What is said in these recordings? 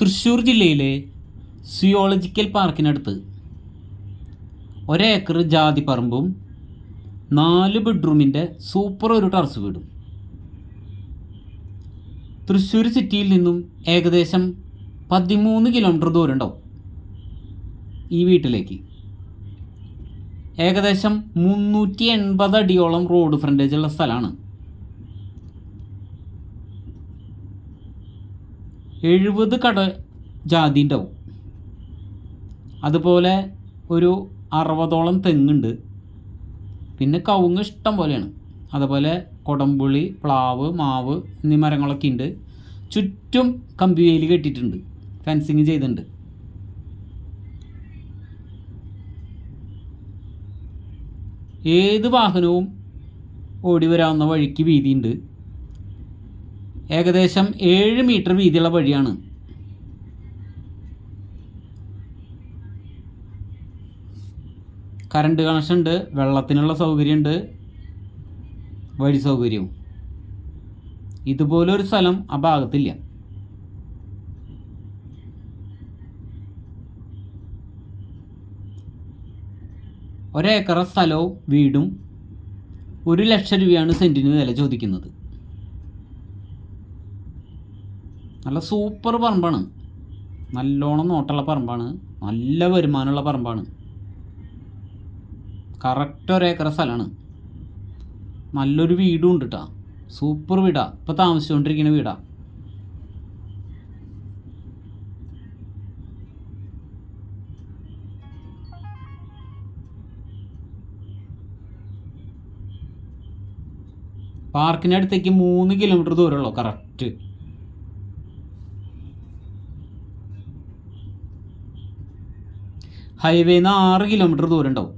തൃശ്ശൂർ ജില്ലയിലെ സിയോളജിക്കൽ പാർക്കിനടുത്ത് ഒരേക്കർ ജാതി പറമ്പും നാല് ബെഡ്റൂമിന്റെ സൂപ്പർ ഒരു ടർസ് വീടും. തൃശ്ശൂർ സിറ്റിയിൽ നിന്നും ഏകദേശം പതിമൂന്ന് കിലോമീറ്റർ ദൂരം ഉണ്ടാവും ഈ വീട്ടിലേക്ക്. ഏകദേശം മുന്നൂറ്റി എൺപത് അടിയോളം റോഡ് ഫ്രണ്ടേജുള്ള സ്ഥലമാണ്. എഴുപത് കട ജാതി ഉണ്ടാവും. അതുപോലെ ഒരു അറുപതോളം തെങ്ങുണ്ട്. പിന്നെ കവുങ്ങ് ഇഷ്ടം പോലെയാണ്. അതുപോലെ കൊടംപുളി പ്ലാവ് മാവ് എന്നീ മരങ്ങളൊക്കെ ഉണ്ട്. ചുറ്റും കമ്പി വേലി കെട്ടിയിട്ടുണ്ട്. ഫെൻസിങ് ചെയ്തിട്ടുണ്ട്. ഏത് വാഹനവും ഓടി വരാവുന്ന വഴിക്ക് വീതിയുണ്ട്. ഏകദേശം ഏഴ് മീറ്റർ വീതിയുള്ള വഴിയാണ്. കറണ്ട് കണക്ഷൻ ഉണ്ട് വെള്ളത്തിനുള്ള സൗകര്യമുണ്ട് വഴി സൗകര്യവും. ഇതുപോലൊരു സ്ഥലം ആ ഭാഗത്തില്ല. ഒരേക്കറ സ്ഥലവും വീടും ഒരു ലക്ഷം രൂപയാണ് സെന്റിന് വില ചോദിക്കുന്നത്. നല്ല സൂപ്പർ പറമ്പാണ്. നല്ലോണം നോട്ടുള്ള പറമ്പാണ്. നല്ല വരുമാനമുള്ള പറമ്പാണ്. കറക്റ്റ് ഒരേക്കർ സ്ഥലമാണ്. നല്ലൊരു വീടും ഉണ്ട് കേട്ടോ സൂപ്പർ വീടാ. ഇപ്പോൾ താമസിച്ചുകൊണ്ടിരിക്കുന്ന വീടാ. പാർക്കിനടുത്തേക്ക് മൂന്ന് കിലോമീറ്റർ ദൂരമുള്ളൂ. കറക്റ്റ്. ഹൈവേന്ന് ആറ് കിലോമീറ്റർ ദൂരം ഉണ്ടാവും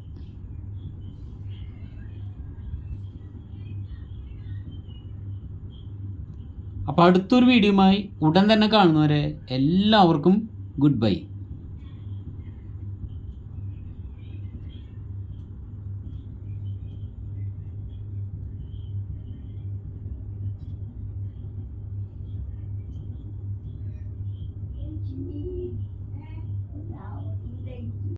അപ്പോൾ അടുത്തൊരു വീഡിയോയുമായി ഉടൻ തന്നെ കാണുന്നവരെ എല്ലാവർക്കും ഗുഡ് ബൈ